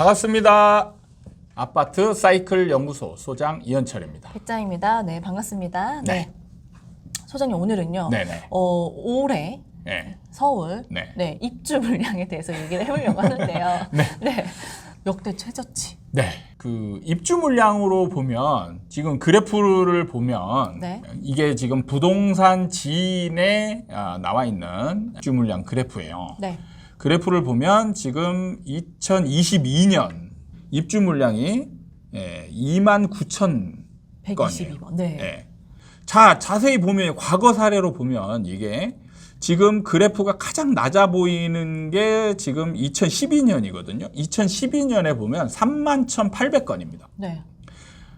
반갑습니다. 아파트 사이클 연구소 소장 이현철입니다. 백장입니다. 네, 반갑습니다. 네. 네. 소장님 오늘은요. 네네. 어, 올해 네. 서울 네. 네. 입주 물량에 대해서 얘기를 해보려고 하는데요. 네. 역대 최저치. 네. 그 입주 물량으로 보면 지금 그래프를 보면 네. 이게 지금 부동산 지인에 아, 나와 있는 입주 물량 그래프예요. 네. 그래프를 보면 지금 2022년 입주 물량이 예, 2만 9천 122번. 네. 예. 자, 자세히 보면 과거 사례로 보면 이게 지금 그래프가 가장 낮아 보이는 게 지금 2012년이거든요. 2012년에 보면 3만 1,800건입니다. 네.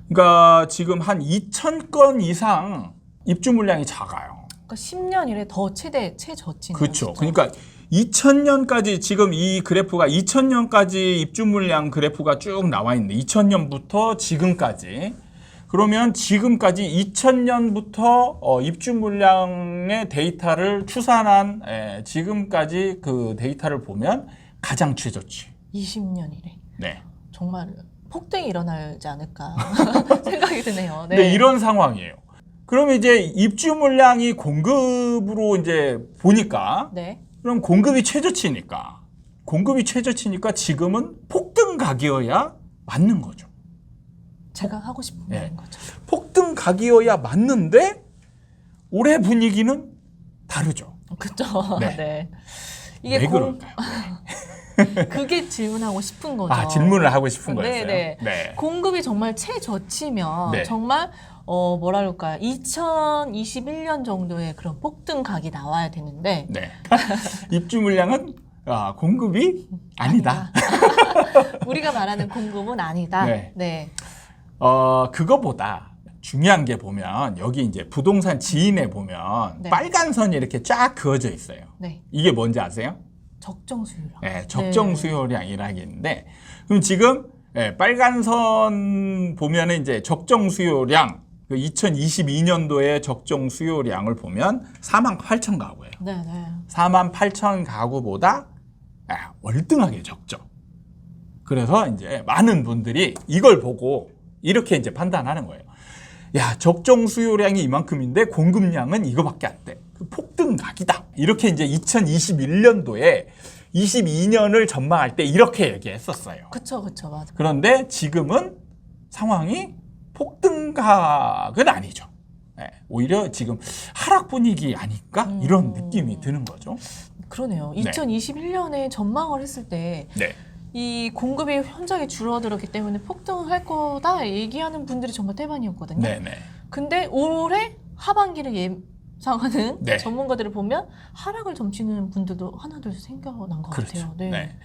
그러니까 지금 한 2,000건 이상 입주 물량이 작아요. 그러니까 10년 이래 더 최대 최저치네요. 그렇죠. 그러니까 2000년까지 지금 이 그래프가 2000년까지 입주 물량 그래프가 쭉 나와 있는데 2000년부터 지금까지 그러면 지금까지 2000년부터 어, 입주 물량의 데이터를 추산한 에, 지금까지 그 데이터를 보면 가장 최저치. 20년 이래. 네. 정말 폭등이 일어나지 않을까 생각이 드네요. 네. 근데 이런 상황이에요. 그러면 이제 입주 물량이 공급으로 이제 보니까 네. 그럼 공급이 최저치니까 공급이 최저치니까 지금은 폭등 각이어야 맞는 거죠. 제가 하고 싶은 네. 거죠. 폭등 각이어야 맞는데 올해 분위기는 다르죠. 그죠. 네. 네. 이게 왜 공? 그게 질문하고 싶은 거죠. 아 질문을 하고 싶은 네, 거였어요. 네. 네. 공급이 정말 최저치면 네. 정말 어 뭐라 그럴까요? 2021년 정도의 그런 폭등각이 나와야 되는데 네. 입주 물량은 아, 공급이 아니다. 우리가 말하는 공급은 아니다. 네. 네. 어 그거보다 중요한 게 보면 여기 이제 부동산 지인에 보면 네. 빨간 선이 이렇게 쫙 그어져 있어요. 네. 이게 뭔지 아세요? 적정 수요량. 네, 적정 네. 수요량이라는 있는데 그럼 지금 예, 빨간 선 보면은 이제 적정 수요량 그 2022년도의 적정 수요량을 보면 4만 8천 가구예요. 네, 네. 4만 8천 가구보다 아, 월등하게 적죠. 그래서 이제 많은 분들이 이걸 보고 이렇게 이제 판단하는 거예요. 야, 적정 수요량이 이만큼인데 공급량은 이거밖에 안 돼. 그 폭등각이다. 이렇게 이제 2021년도에 22년을 전망할 때 이렇게 얘기했었어요. 그쵸, 그쵸, 맞아. 그런데 지금은 상황이 폭등각은 아니죠. 예, 오히려 지금 하락 분위기 아닐까? 이런 음. 느낌이 드는 거죠. 그러네요. 네. 2021년에 전망을 했을 때 네. 이 공급이 현저하게 줄어들었기 때문에 폭등할 거다 얘기하는 분들이 정말 대반이었거든요. 네네. 근데 올해 하반기를 예 상하는 네. 전문가들을 보면 하락을 점치는 분들도 하나둘 생겨난 것 그렇죠. 같아요. 네. 네.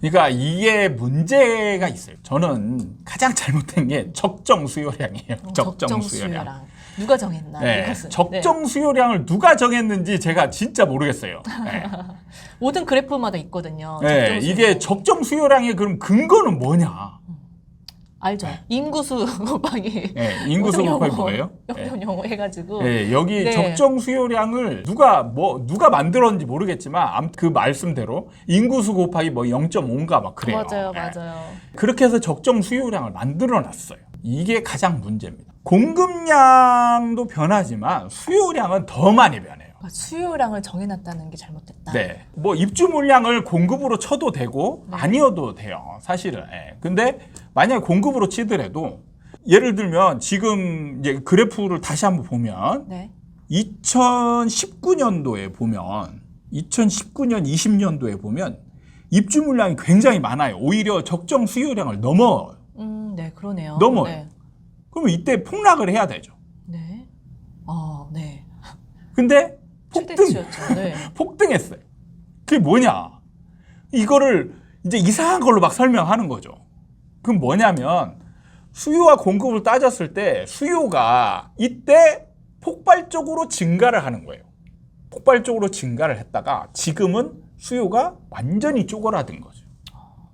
그러니까 이게 문제가 있어요. 저는 가장 잘못된 게 적정 수요량이에요. 어, 적정, 수요량. 누가 정했나 네. 이것은. 네. 적정 수요량을 누가 정했는지 제가 진짜 모르겠어요. 네. 모든 그래프마다 있거든요. 네, 적정. 이게 적정 수요량의 그럼 근거는 뭐냐? 알죠. 인구수 곱하기 네, 인구수 곱하기 뭐예요? 네. 영어 영어 해가지고 네, 여기 네. 적정 수요량을 누가 뭐 누가 만들었는지 모르겠지만 아무튼 그 말씀대로 인구수 곱하기 뭐 0.5인가 막 그래요. 맞아요, 네. 맞아요. 그렇게 해서 적정 수요량을 만들어 놨어요. 이게 가장 문제입니다. 공급량도 변하지만 수요량은 더 많이 변해요. 그러니까 수요량을 정해놨다는 게 잘못됐다. 네. 뭐 입주 물량을 공급으로 쳐도 되고 네. 아니어도 돼요. 사실은. 예. 근데 만약에 공급으로 치더라도 예를 들면 지금 이제 그래프를 다시 한번 보면 네. 2019년도에 보면 2019년 20년도에 보면 입주 물량이 굉장히 많아요. 오히려 적정 수요량을 넘어 음, 네, 그러네요. 넘어요. 네. 그러면 이때 폭락을 해야 되죠. 네. 어, 네. 근데 최대치였죠. 네. 폭등했어요. 그게 뭐냐? 이거를 이제 이상한 걸로 막 설명하는 거죠. 그럼 뭐냐면 수요와 공급을 따졌을 때 수요가 이때 폭발적으로 증가를 하는 거예요. 폭발적으로 증가를 했다가 지금은 수요가 완전히 쪼그라든 거죠.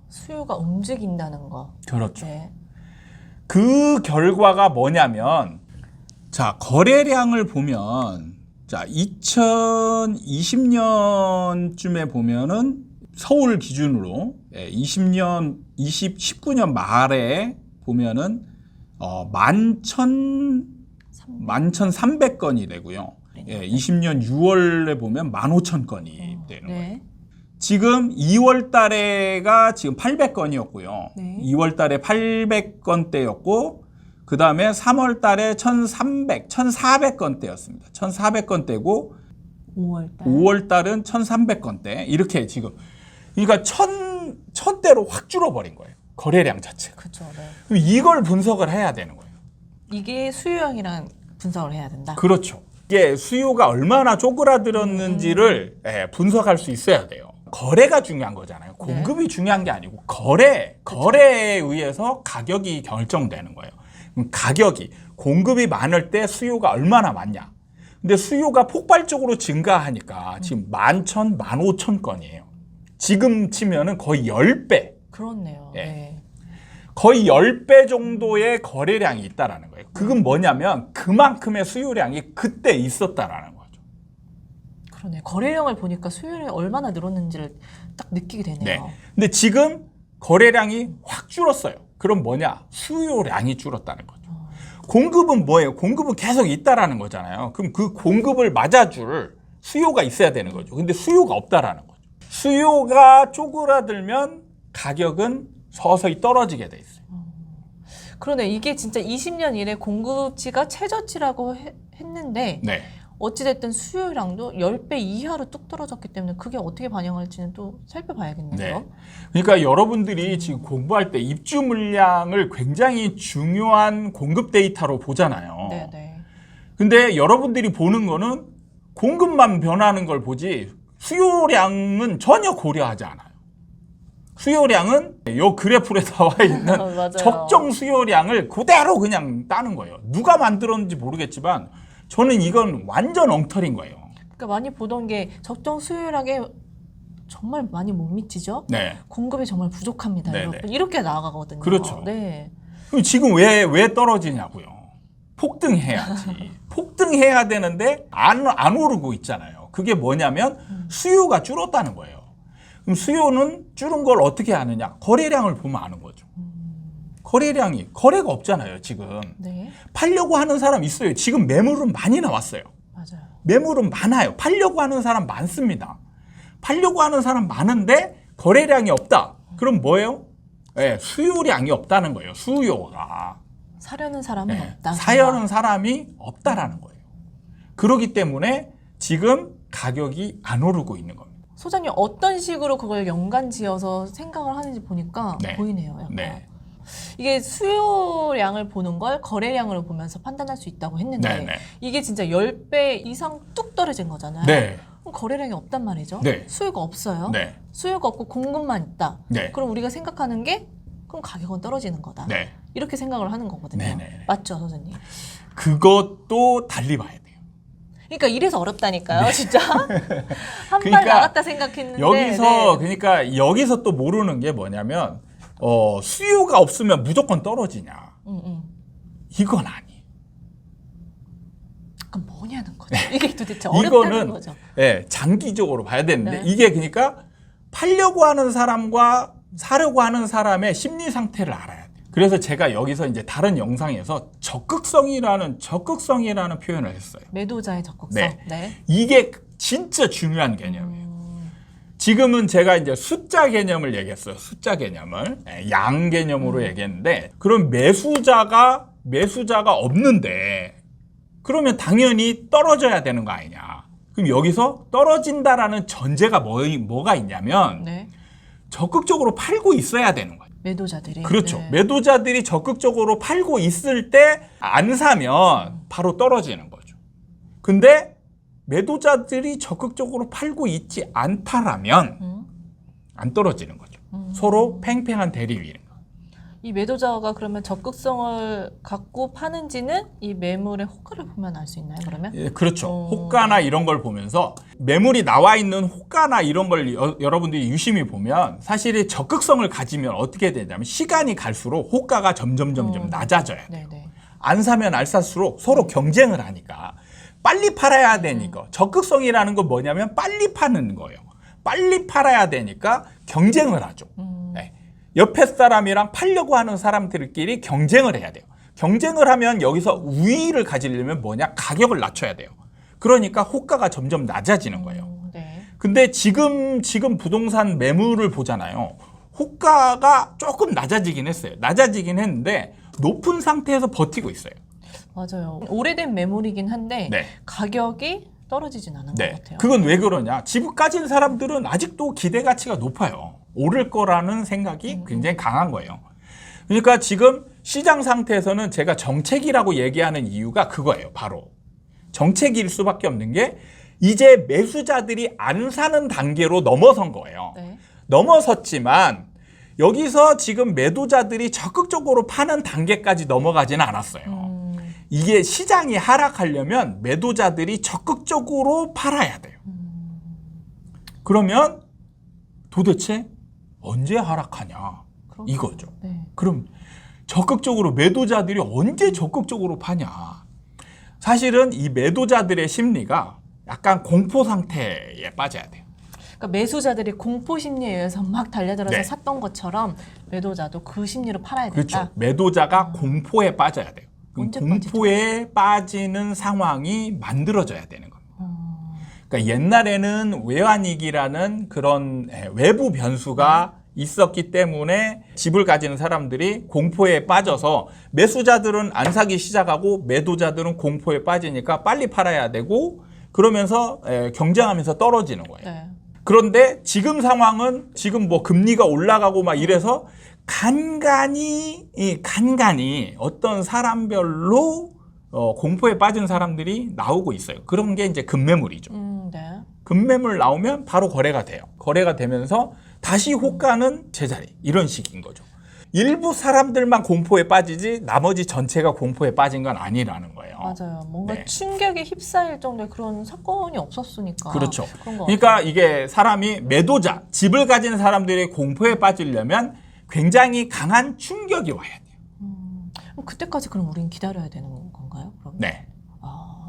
수요가 움직인다는 거. 그렇죠. 네. 그 결과가 뭐냐면 자 거래량을 보면 자 2020년쯤에 보면은 서울 기준으로 예, 20년 20 19년 말에 보면은 어, 만천 11,300건이 되고요. 예, 20년 6월에 보면 15,000건이 되는 거예요. 네. 지금 2월 달에가 지금 800건이었고요. 네. 2월 달에 800건대였고 그 다음에 3월 달에 1,300, 1,400건대였습니다. 1,400건대고 5월 달. 5월 달은 1,300건대. 이렇게 지금 그러니까 1,000 1000대로 확 줄어버린 거예요. 거래량 자체가. 그렇죠. 네. 그럼 이걸 분석을 해야 되는 거예요. 이게 수요량이랑 분석을 해야 된다. 그렇죠. 이게 수요가 얼마나 쪼그라들었는지를 예, 분석할 수 있어야 돼요. 거래가 중요한 거잖아요. 공급이 중요한 게 아니고 거래, 거래에 의해서 가격이 결정되는 거예요. 가격이 공급이 많을 때 수요가 얼마나 많냐? 근데 수요가 폭발적으로 증가하니까 지금 만천, 만오천 건이에요. 지금 치면은 거의 10배, 그렇네요. 예. 네. 거의 10배 정도의 거래량이 있다라는 거예요. 그건 뭐냐면 그만큼의 수요량이 그때 있었다라는 거죠. 그러네. 거래량을 보니까 수요량이 얼마나 늘었는지를 딱 느끼게 네. 되네요. 근데 지금 거래량이 확 줄었어요. 그럼 뭐냐? 수요량이 줄었다는 거죠. 공급은 뭐예요? 공급은 계속 있다라는 거잖아요. 그럼 그 공급을 맞아줄 수요가 있어야 되는 거죠. 근데 수요가 없다라는 거죠. 수요가 쪼그라들면 가격은 서서히 떨어지게 돼 있어요. 그러네. 이게 진짜 20년 이래 공급치가 최저치라고 해- 했는데 네. 어찌됐든 수요량도 10배 이하로 뚝 떨어졌기 때문에 그게 어떻게 반영할지는 또 살펴봐야겠네요. 네. 그러니까 여러분들이 지금 공부할 때 입주 물량을 굉장히 중요한 공급 데이터로 보잖아요. 네, 네. 근데 여러분들이 보는 거는 공급만 변하는 걸 보지 수요량은 전혀 고려하지 않아요. 수요량은 요 그래프에 나와 있는 어. 적정 수요량을 그대로 그냥 따는 거예요. 누가 만들었는지 모르겠지만 저는 이건 완전 엉터리인 거예요. 그러니까 많이 보던 게 적정 수요량에 정말 많이 못 미치죠. 네. 공급이 정말 부족합니다, 네, 여러분. 네. 이렇게 나아가거든요. 그렇죠. 네. 그럼 지금 왜, 왜 떨어지냐고요? 폭등해야지. 폭등해야 되는데 안, 안 오르고 있잖아요. 그게 뭐냐면 수요가 줄었다는 거예요. 그럼 수요는 줄은 걸 어떻게 아느냐? 거래량을 보면 아는 거죠. 거래량이, 거래가 없잖아요, 지금. 네. 팔려고 하는 사람 있어요. 지금 매물은 많이 나왔어요. 맞아요. 매물은 많아요. 팔려고 하는 사람 많습니다. 팔려고 하는 사람 많은데 거래량이 없다. 그럼 뭐예요? 예, 수요량이 없다는 거예요. 수요가. 사려는 사람은 예, 없다. 사려는 사람이 없다라는 거예요. 그렇기 때문에 지금 가격이 안 오르고 있는 겁니다. 소장님 어떤 식으로 그걸 연관 지어서 생각을 하는지 보니까 네. 보이네요. 약간. 네. 이게 수요량을 보는 걸 거래량으로 보면서 판단할 수 있다고 했는데 네, 네. 이게 진짜 10배 이상 뚝 떨어진 거잖아요. 네. 그럼 거래량이 없단 말이죠. 네. 수요가 없어요. 네. 수요가 없고 공급만 있다. 네. 그럼 우리가 생각하는 게 그럼 가격은 떨어지는 거다. 네. 이렇게 생각을 하는 거거든요. 네, 네. 맞죠, 선생님? 그것도 달리 봐야 돼요. 그러니까 이래서 어렵다니까요, 진짜. 한발 네. 그러니까 나갔다 생각했는데 여기서 네. 그러니까 여기서 또 모르는 게 뭐냐면 어, 수요가 없으면 무조건 떨어지냐? 음, 음. 이건 아니에요. 그럼 뭐냐는 거죠. 이게 도대체 어렵다는 이거는 거죠. 예, 장기적으로 봐야 되는데 네. 이게 그러니까 팔려고 하는 사람과 사려고 하는 사람의 심리 상태를 알아야 돼요. 그래서 제가 여기서 이제 다른 영상에서 적극성이라는 적극성이라는 표현을 했어요. 매도자의 적극성. 네. 네. 이게 진짜 중요한 개념이에요. 음, 지금은 제가 이제 숫자 개념을 얘기했어요. 숫자 개념을 예, 양 개념으로 음. 얘기했는데 그럼 매수자가 매수자가 없는데 그러면 당연히 떨어져야 되는 거 아니냐? 그럼 여기서 떨어진다라는 전제가 뭐, 뭐가 있냐면 네. 적극적으로 팔고 있어야 되는 거예요. 매도자들이. 그렇죠. 네. 매도자들이 적극적으로 팔고 있을 때 안 사면 바로 떨어지는 거죠. 근데 매도자들이 적극적으로 팔고 있지 않다라면 음. 안 떨어지는 거죠. 음. 서로 팽팽한 대립인 거. 이 매도자가 그러면 적극성을 갖고 파는지는 이 매물의 호가를 보면 알 수 있나요? 그러면? 예, 그렇죠. 어. 호가나 이런 걸 보면서 매물이 나와 있는 호가나 이런 걸 여, 여러분들이 유심히 보면 사실 이 적극성을 가지면 어떻게 되냐면 시간이 갈수록 호가가 점점 점점 음. 네. 안 사면 알 살수록 서로 경쟁을 하니까 빨리 팔아야 되니까 적극성이라는 건 뭐냐면 빨리 파는 거예요. 빨리 팔아야 되니까 경쟁을 하죠. 음. 옆에 사람이랑 팔려고 하는 사람들끼리 경쟁을 해야 돼요. 경쟁을 하면 여기서 우위를 가지려면 뭐냐? 가격을 낮춰야 돼요. 그러니까 호가가 점점 낮아지는 거예요. 음, 네. 근데 지금 지금 부동산 매물을 보잖아요. 호가가 조금 낮아지긴 했어요. 낮아지긴 했는데 높은 상태에서 버티고 있어요. 맞아요. 오래된 매물이긴 한데 네. 가격이 떨어지진 않은 네. 것 같아요. 그건 왜 그러냐? 집을 가진 사람들은 아직도 기대 가치가 높아요. 오를 거라는 생각이 음. 굉장히 강한 거예요. 그러니까 지금 시장 상태에서는 제가 정책이라고 얘기하는 이유가 그거예요. 바로 정책일 수밖에 없는 게 이제 매수자들이 안 사는 단계로 넘어선 거예요. 네. 넘어섰지만 여기서 지금 매도자들이 적극적으로 파는 단계까지 넘어가지는 않았어요. 음, 이게 시장이 하락하려면 매도자들이 적극적으로 팔아야 돼요. 음. 그러면 도대체 언제 하락하냐 그럼- 이거죠. 네. 그럼 적극적으로 매도자들이 언제 적극적으로 파냐? 사실은 이 매도자들의 심리가 약간 공포 상태에 빠져야 돼요. 그러니까 매수자들이 공포 심리에 의해서 막 달려들어서 네. 샀던 것처럼 매도자도 그 심리로 팔아야 된다. 그렇죠. 매도자가 공포에 빠져야 돼요. 공포에 빠지는 상황이 만들어져야 되는 겁니다. 음, 그러니까 옛날에는 외환위기라는 그런 예, 외부 변수가 있었기 때문에 집을 가지는 사람들이 공포에 빠져서 매수자들은 안 사기 시작하고 매도자들은 공포에 빠지니까 빨리 팔아야 되고 그러면서 예, 경쟁하면서 떨어지는 거예요. 네. 그런데 지금 상황은 지금 뭐 금리가 올라가고 막 이래서 간간히 이 간간히 어떤 사람별로 어, 공포에 빠진 사람들이 나오고 있어요. 그런 게 이제 급매물이죠. 음, 네. 급매물 나오면 바로 거래가 돼요. 거래가 되면서 다시 호가는 제자리 이런 식인 거죠. 일부 사람들만 공포에 빠지지 나머지 전체가 공포에 빠진 건 아니라는 거예요. 맞아요. 뭔가 네. 충격에 휩싸일 정도의 그런 사건이 없었으니까. 그렇죠. 그러니까 이게 사람이 매도자, 집을 가진 사람들이 공포에 빠지려면 굉장히 강한 충격이 와야 돼요. 음, 그때까지 그럼 우린 기다려야 되는 건가요? 그럼? 네. 아,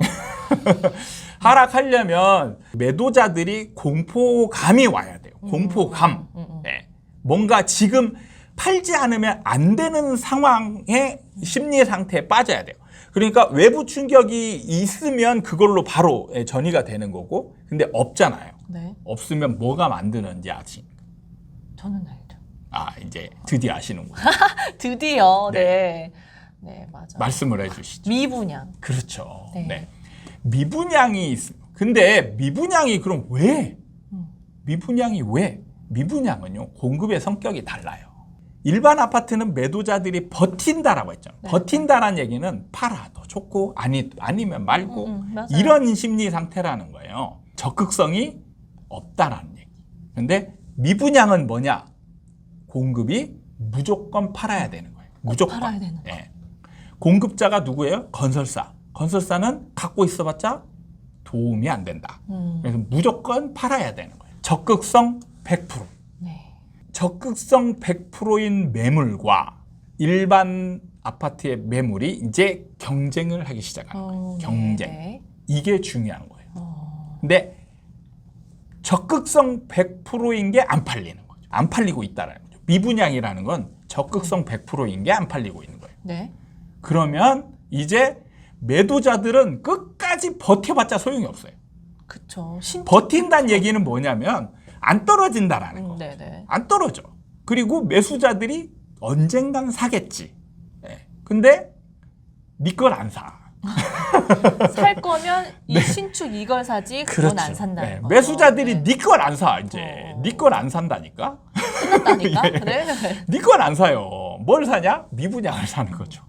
하락하려면 매도자들이 공포감이 와야 돼요. 공포감. 음, 음. 네. 뭔가 지금 팔지 않으면 안 되는 상황의 심리 상태에 빠져야 돼요. 그러니까 외부 충격이 있으면 그걸로 바로 예, 전이가 되는 거고, 근데 없잖아요. 네. 없으면 뭐가 만드는지 아시? 저는 알죠. 아 이제 드디어 아시는군요. 드디어 네. 네. 네, 맞아. 말씀을 해주시죠. 미분양. 그렇죠. 네. 네. 미분양이 있. 근데 미분양이 그럼 왜? 음. 미분양이 왜? 미분양은요 공급의 성격이 달라요. 일반 아파트는 매도자들이 버틴다라고 했죠. 네. 버틴다라는 얘기는 팔아 더 좋고 아니 아니면 말고 음, 음, 맞아요. 이런 심리 상태라는 거예요. 적극성이 없다라는 얘기. 근데 미분양은 뭐냐? 공급이 무조건 팔아야 되는 거예요. 무조건. 팔아야 되는 거. 예. 공급자가 누구예요? 건설사. 건설사는 갖고 있어봤자 도움이 안 된다. 음, 그래서 무조건 팔아야 되는 거예요. 적극성 100%. 네. 적극성 100%인 매물과 일반 아파트의 매물이 이제 경쟁을 하기 시작하는 거예요. 어, 경쟁. 네. 이게 중요한 거예요. 어, 근데 적극성 100%인 게 안 팔리는 거죠. 안 팔리고 있다는 거죠. 미분양이라는 건 적극성 100%인 게 안 팔리고 있는 거예요. 네. 그러면 이제 매도자들은 끝까지 버텨봤자 소용이 없어요. 그쵸. 신. 버틴다는 얘기는 뭐냐면 안 떨어진다라는 거. 음, 네, 네. 안 떨어져. 그리고 매수자들이 언젠간 사겠지. 예. 근데 니걸 안 사. 살 거면 이 신축 이걸 사지 그건 안 산다는 네. 거죠. 매수자들이 네. 니걸 안 사. 이제 어. 니걸 안 산다니까. 끝났다니까. 예. 네. 니걸 안 사요. 뭘 사냐? 미분양을 사는 거죠.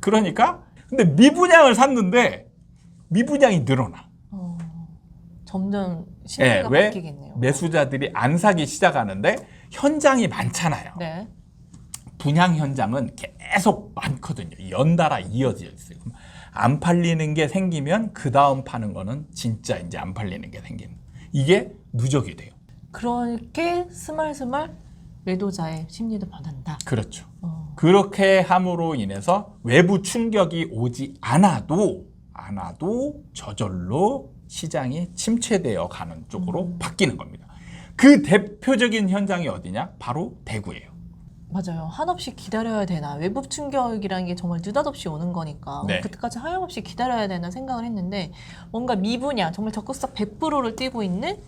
그러니까 근데 미분양을 샀는데 미분양이 늘어나. 어, 점점 예, 심리가 왜 바뀌겠네요. 매수자들이 안 사기 시작하는데 현장이 많잖아요. 네. 분양 현장은 계속 많거든요. 연달아 이어져 있어요. 안 팔리는 게 생기면 그 다음 파는 거는 진짜 이제 안 팔리는 게 생기는. 이게 누적이 돼요. 그렇게 스멀스멀 매도자의 심리도 변한다. 그렇죠. 어, 그렇게 함으로 인해서 외부 충격이 오지 않아도 않아도 저절로 시장이 침체되어 가는 쪽으로 바뀌는 겁니다. 그 대표적인 현장이 어디냐? 바로 대구예요. 맞아요. 한없이 기다려야 되나. 외부 충격이라는 게 정말 느닷없이 오는 거니까. 네. 그때까지 하염없이 기다려야 되나 생각을 했는데 뭔가 미분양, 정말 적극적 100%를 뛰고 있는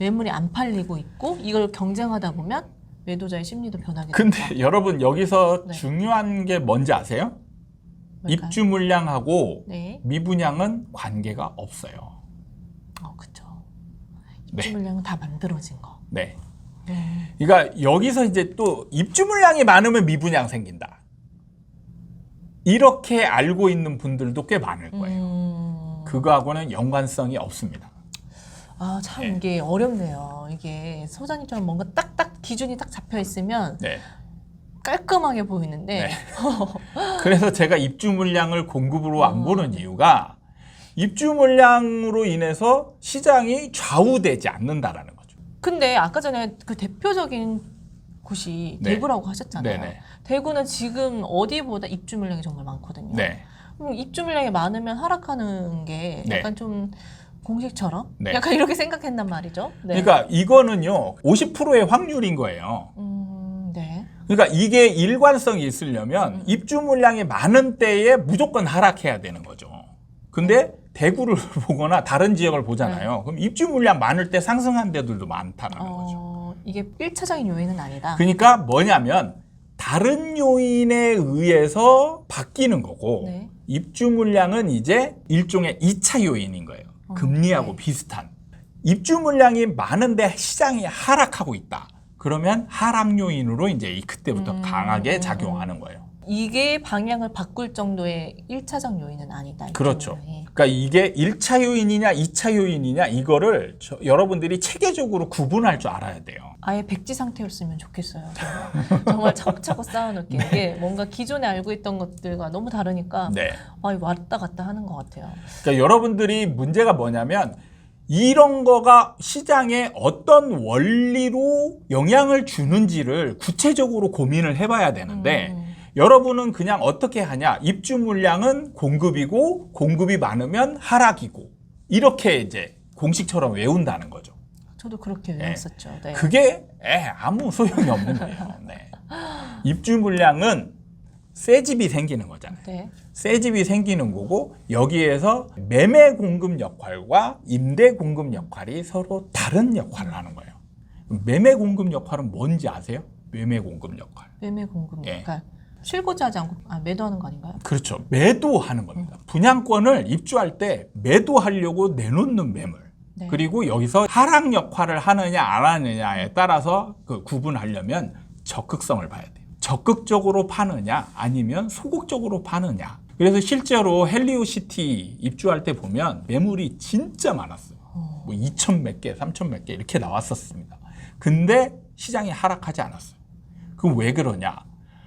매물이 안 팔리고 있고 이걸 경쟁하다 보면 매도자의 심리도 변하게 근데 된다. 여러분 여기서 네. 중요한 게 뭔지 아세요? 뭘까요? 입주 물량하고 네. 미분양은 관계가 없어요. 어. 네. 입주 물량은 다 만들어진 거. 네. 네. 그러니까 여기서 이제 또 입주 물량이 많으면 미분양 생긴다. 이렇게 알고 있는 분들도 꽤 많을 거예요. 음... 그거하고는 연관성이 없습니다. 아, 참 네. 이게 어렵네요. 이게 소장님처럼 뭔가 딱딱 기준이 딱 잡혀 있으면 네. 깔끔하게 보이는데 네. 그래서 제가 입주 물량을 공급으로 안 어. 보는 이유가 입주 물량으로 인해서 시장이 좌우되지 않는다라는 거죠. 근데 아까 전에 그 대표적인 곳이 네. 대구라고 하셨잖아요. 네네. 대구는 지금 어디보다 입주 물량이 정말 많거든요. 네. 그럼 입주 물량이 많으면 하락하는 게 네. 약간 좀 공식처럼 네. 약간 이렇게 생각했단 말이죠. 네. 그러니까 이거는요 50%의 확률인 거예요. 음, 네. 그러니까 이게 일관성이 있으려면 음. 입주 물량이 많은 때에 무조건 하락해야 되는 거죠. 근데 대구를 보거나 다른 지역을 보잖아요. 그럼 입주 물량 많을 때 상승한 데들도 많다는 거죠. 어, 이게 1차적인 요인은 아니다. 그러니까 뭐냐면 다른 요인에 의해서 바뀌는 거고 네. 입주 물량은 이제 일종의 2차 요인인 거예요. 어, 금리하고 네. 비슷한. 입주 물량이 많은데 시장이 하락하고 있다. 그러면 하락 요인으로 이제 이 그때부터 음, 강하게 음, 작용하는 거예요. 이게 방향을 바꿀 정도의 1차적 요인은 아니다. 그렇죠. 물량이. 그러니까 이게 1차 요인이냐 2차 요인이냐 이거를 저- 여러분들이 체계적으로 구분할 줄 알아야 돼요. 아예 백지 상태였으면 좋겠어요. 정말, 정말 차곡차곡 쌓아놓게 이게 뭔가 기존에 알고 있던 것들과 너무 다르니까 네. 아, 왔다 갔다 하는 것 같아요. 그러니까 여러분들이 문제가 뭐냐면 이런 거가 시장에 어떤 원리로 영향을 주는지를 구체적으로 고민을 해봐야 되는데 음, 여러분은 그냥 어떻게 하냐 입주 물량은 공급이고 공급이 많으면 하락이고 이렇게 이제 공식처럼 외운다는 거죠. 저도 그렇게 외웠었죠. 네. 그게 에, 아무 소용이 없는 거예요. 네. 입주 물량은 새 집이 생기는 거잖아요. 네. 새 집이 생기는 거고 여기에서 매매 공급 역할과 임대 공급 역할이 서로 다른 역할을 하는 거예요. 매매 공급 역할은 뭔지 아세요? 매매 공급 역할. 매매 공급 예. 역할. 실고자 하지 않고 아, 매도하는 거 아닌가요? 그렇죠. 매도하는 겁니다. 분양권을 입주할 때 매도하려고 내놓는 매물. 네. 그리고 여기서 하락 역할을 하느냐 안 하느냐에 따라서 그 구분하려면 적극성을 봐야 돼요. 적극적으로 파느냐 아니면 소극적으로 파느냐. 그래서 실제로 헬리오시티 입주할 때 보면 매물이 진짜 많았어요. 어. 뭐 2천 몇 개, 3천 몇 개 이렇게 나왔었습니다. 근데 시장이 하락하지 않았어요. 그럼 왜 그러냐?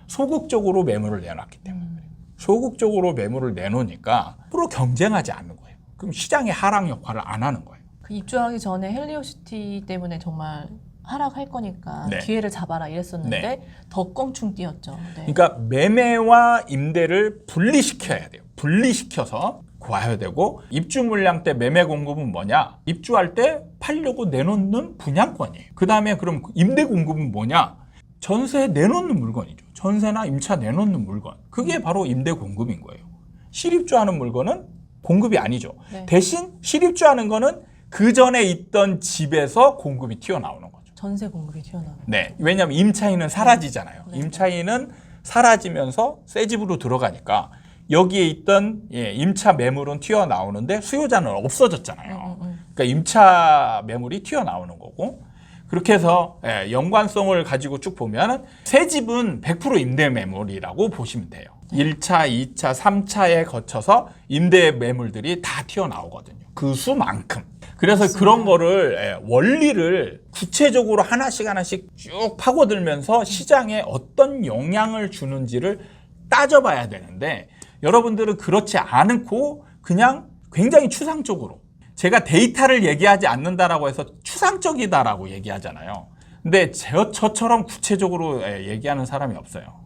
소극적으로 매물을 내놨기 때문에. 음, 소극적으로 매물을 내놓으니까 앞으로 경쟁하지 않는 거예요. 그럼 시장의 하락 역할을 안 하는 거예요. 그 입주하기 전에 헬리오시티 때문에 정말 하락할 거니까 네. 기회를 잡아라 이랬었는데 더 껑충 뛰었죠. 네. 그러니까 매매와 임대를 분리시켜야 돼요. 분리시켜서 구해야 되고 입주 물량 때 매매 공급은 뭐냐? 입주할 때 팔려고 내놓는 분양권이에요. 그 다음에 그럼 임대 공급은 뭐냐? 전세 내놓는 물건이죠. 전세나 임차 내놓는 물건. 그게 바로 임대 공급인 거예요. 실입주하는 물건은 공급이 아니죠. 네. 대신 실입주하는 거는 그 전에 있던 집에서 공급이 튀어나오는 거죠. 전세 공급이 튀어나오는. 네. 왜냐하면 임차인은 사라지잖아요. 네. 임차인은 사라지면서 새 집으로 들어가니까 여기에 있던 예, 임차 매물은 튀어나오는데 수요자는 없어졌잖아요. 음, 음, 음. 그러니까 임차 매물이 튀어나오는 거고 그렇게 해서 예, 연관성을 가지고 쭉 보면 새 집은 100% 임대 매물이라고 보시면 돼요. 1차, 2차, 3차에 거쳐서 임대 매물들이 다 튀어나오거든요. 그 수만큼. 그래서 맞습니다. 그런 거를 예, 원리를 구체적으로 하나씩 하나씩 쭉 파고들면서 시장에 어떤 영향을 주는지를 따져봐야 되는데 여러분들은 그렇지 않고 그냥 굉장히 추상적으로 제가 데이터를 얘기하지 않는다라고 해서 추상적이다라고 얘기하잖아요. 근데 저, 저처럼 구체적으로 예, 얘기하는 사람이 없어요.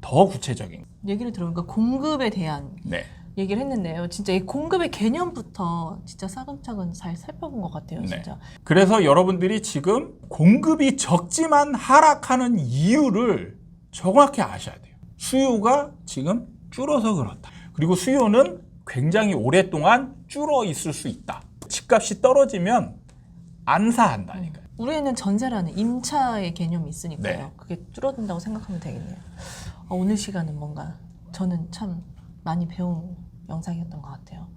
더 구체적인. 얘기를 들어보니까 공급에 대한 네. 얘기를 했는데요. 진짜 이 공급의 개념부터 진짜 차근차근 잘 살펴본 것 같아요. 네. 진짜. 그래서 여러분들이 지금 공급이 적지만 하락하는 이유를 정확히 아셔야 돼요. 수요가 지금 줄어서 그렇다. 그리고 수요는 굉장히 오랫동안 줄어 있을 수 있다. 집값이 떨어지면 안 사한다니까요. 우리는 전세라는 임차의 개념이 있으니까요. 네. 그게 줄어든다고 생각하면 되겠네요. 어, 오늘 시간은 뭔가 저는 참 많이 배운 영상이었던 것 같아요.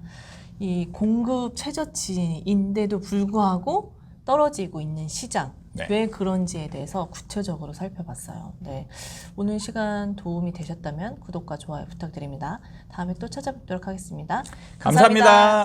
이 공급 최저치인데도 불구하고 떨어지고 있는 시장 네. 왜 그런지에 대해서 구체적으로 살펴봤어요. 네. 오늘 시간 도움이 되셨다면 구독과 좋아요 부탁드립니다. 다음에 또 찾아뵙도록 하겠습니다 감사합니다.